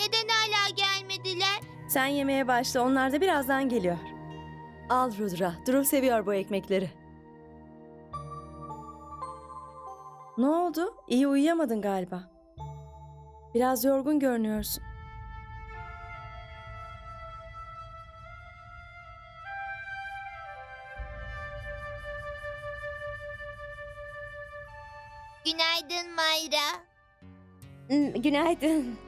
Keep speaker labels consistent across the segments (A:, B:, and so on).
A: Neden hala gelmediler?
B: Sen yemeye başla onlar da birazdan geliyor. Al Rudra. Drew seviyor bu ekmekleri. Ne oldu? İyi uyuyamadın galiba. Biraz yorgun görünüyorsun.
A: Günaydın Mayra.
B: Hmm, Günaydın.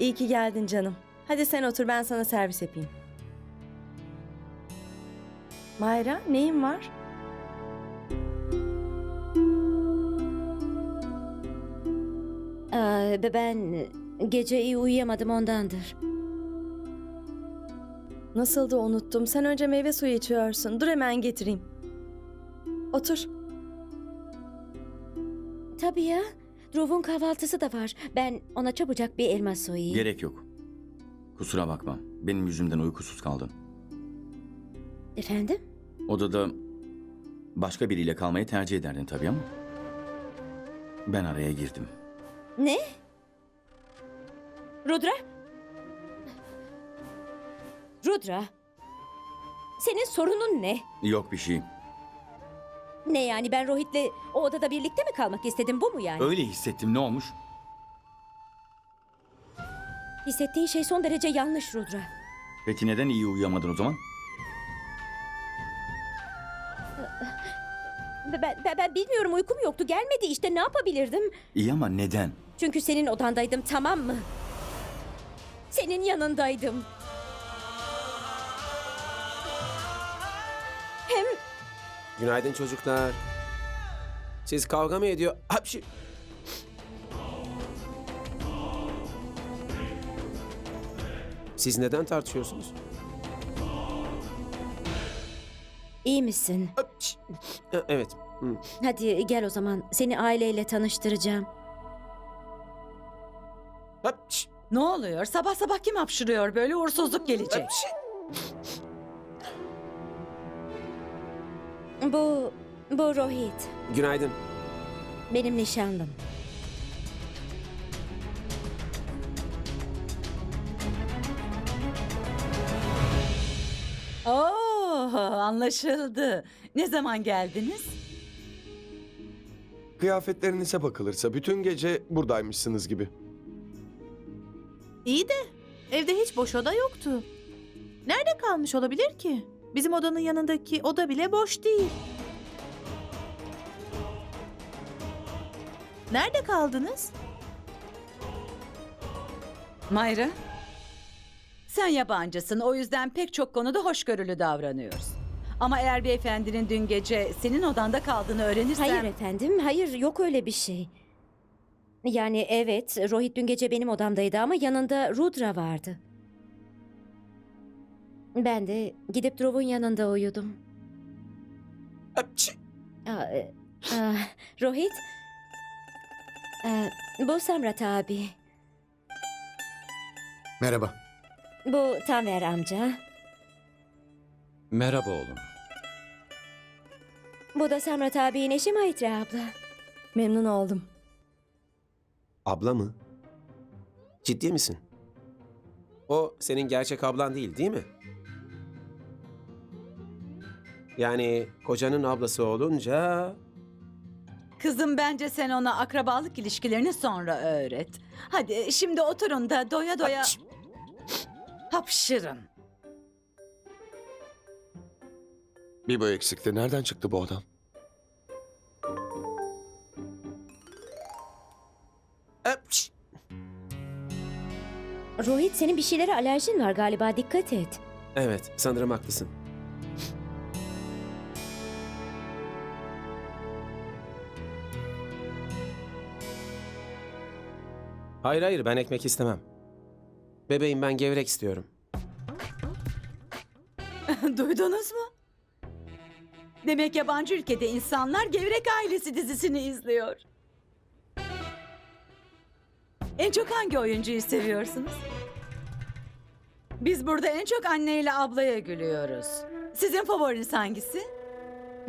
B: İyi ki geldin canım. Hadi sen otur ben sana servis yapayım. Mayra neyin var?
C: Aa, be- ben gece iyi uyuyamadım ondandır.
B: Nasıldı unuttum. Sen önce meyve suyu içiyorsun. Dur hemen getireyim. Otur.
C: Tabii ya. Drew'un kahvaltısı da var. Ben ona çabucak bir elma soyayım.
D: Gerek yok. Kusura bakma. Benim yüzümden uykusuz kaldın.
C: Efendim?
D: Odada başka biriyle kalmayı tercih ederdin tabii ama. Ben araya girdim.
C: Ne? Rudra? Rudra? Senin sorunun ne?
D: Yok bir şey.
C: Ne yani ben Rohit'le o odada birlikte mi kalmak istedim bu mu yani?
D: Öyle hissettim ne olmuş?
C: Hissettiğin şey son derece yanlış Rudra.
D: Peki neden iyi uyuyamadın o zaman?
C: Ben, ben, ben bilmiyorum uykum yoktu gelmedi işte ne yapabilirdim?
D: İyi ama neden?
C: Çünkü senin odandaydım tamam mı? Senin yanındaydım.
E: Günaydın çocuklar. Siz kavga mı ediyor? Hapşi. Siz neden tartışıyorsunuz?
C: iyi misin?
E: Hapşi. E, Evet. Hı.
C: Hadi gel o zaman seni aileyle tanıştıracağım.
E: Hapşi.
F: Ne oluyor? Sabah sabah kim hapşırıyor böyle uğursuzluk gelecek.
E: Hapşi.
C: Bu, bu Rohit.
E: Günaydın.
C: Benim nişanlım.
F: Oo, anlaşıldı. Ne zaman geldiniz?
G: Kıyafetlerinize bakılırsa bütün gece buradaymışsınız gibi.
H: İyi de evde hiç boş oda yoktu. Nerede kalmış olabilir ki? Bizim odanın yanındaki oda bile boş değil. Nerede kaldınız?
F: Mayra. Sen yabancısın o yüzden pek çok konuda hoşgörülü davranıyoruz. Ama eğer beyefendinin dün gece senin odanda kaldığını öğrenirsem...
C: Hayır efendim, hayır yok öyle bir şey. Yani evet, Rohit dün gece benim odamdaydı ama yanında Rudra vardı. Ben de gidip Drew'un yanında uyudum.
E: Hapşi.
C: Aa, e, aa, Rohit, Ee, bu Samrat abi,
G: Merhaba.
C: bu Tanver amca,
I: Merhaba oğlum.
C: bu da Samrat abinin eşi Maitri abla.
B: Memnun oldum.
E: Abla mı? Ciddi misin? O senin gerçek ablan değil değil mi? Yani kocanın ablası olunca
F: Kızım bence sen ona akrabalık ilişkilerini sonra öğret. Hadi şimdi oturun da doya doya
E: Hapşi.
F: hapşırın.
G: Bir bu eksikti. Nereden çıktı bu adam?
E: Hapşi.
C: Rohit senin bir şeylere alerjin var galiba dikkat et.
E: Evet, sanırım haklısın. Hayır hayır ben ekmek istemem. Bebeğim ben gevrek istiyorum.
F: Duydunuz mu? Demek yabancı ülkede insanlar Gevrek Ailesi dizisini izliyor. En çok hangi oyuncuyu seviyorsunuz? Biz burada en çok anneyle ablaya gülüyoruz. Sizin favoriniz hangisi?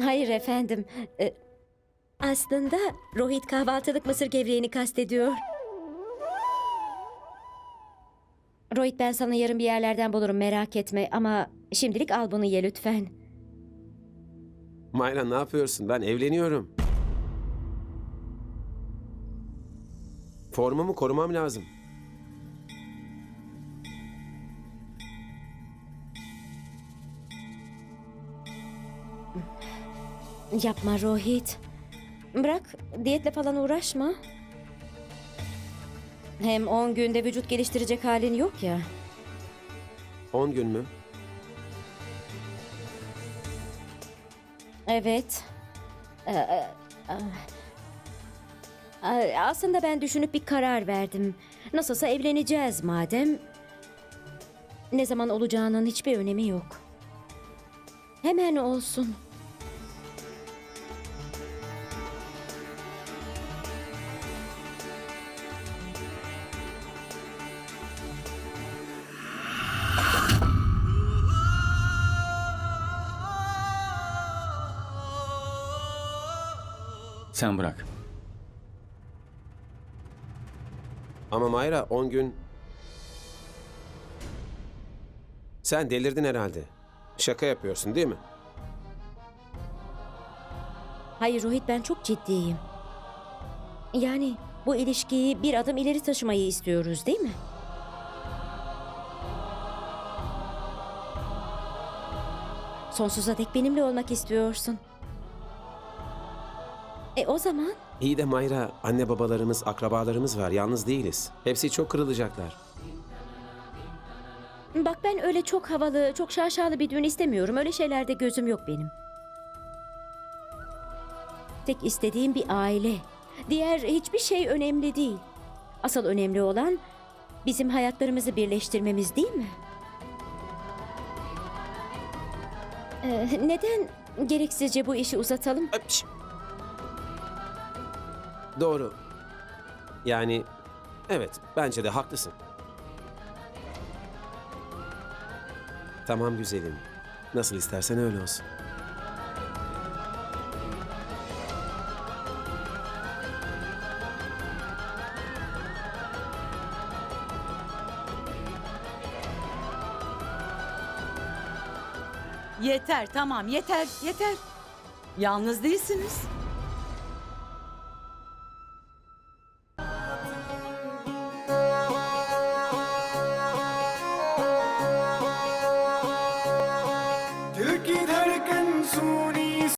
C: Hayır efendim. Ee, aslında Rohit kahvaltılık mısır gevreğini kastediyor. Rohit ben sana yarın bir yerlerden bulurum merak etme ama şimdilik al bunu ye lütfen.
E: Mayra ne yapıyorsun? Ben evleniyorum. Formumu korumam lazım.
C: Yapma Rohit. Bırak diyetle falan uğraşma. Hem 10 günde vücut geliştirecek halin yok ya.
E: 10 gün mü?
C: Evet. Ee, e, e, aslında ben düşünüp bir karar verdim. Nasılsa evleneceğiz madem. Ne zaman olacağının hiçbir önemi yok. Hemen olsun.
D: Sen bırak.
E: Ama Mayra 10 gün... Sen delirdin herhalde. Şaka yapıyorsun değil mi?
C: Hayır Rohit ben çok ciddiyim. Yani bu ilişkiyi bir adım ileri taşımayı istiyoruz değil mi? Sonsuza dek benimle olmak istiyorsun. E o zaman
E: İyi de Mayra, anne babalarımız, akrabalarımız var. Yalnız değiliz. Hepsi çok kırılacaklar.
C: bak ben öyle çok havalı, çok şaşalı bir düğün istemiyorum. Öyle şeylerde gözüm yok benim. Tek istediğim bir aile. Diğer hiçbir şey önemli değil. Asıl önemli olan bizim hayatlarımızı birleştirmemiz değil mi? Ee, neden gereksizce bu işi uzatalım?
E: Ay, piş. Doğru. Yani evet bence de haklısın. Tamam güzelim. Nasıl istersen öyle olsun.
F: Yeter tamam yeter yeter. Yalnız değilsiniz.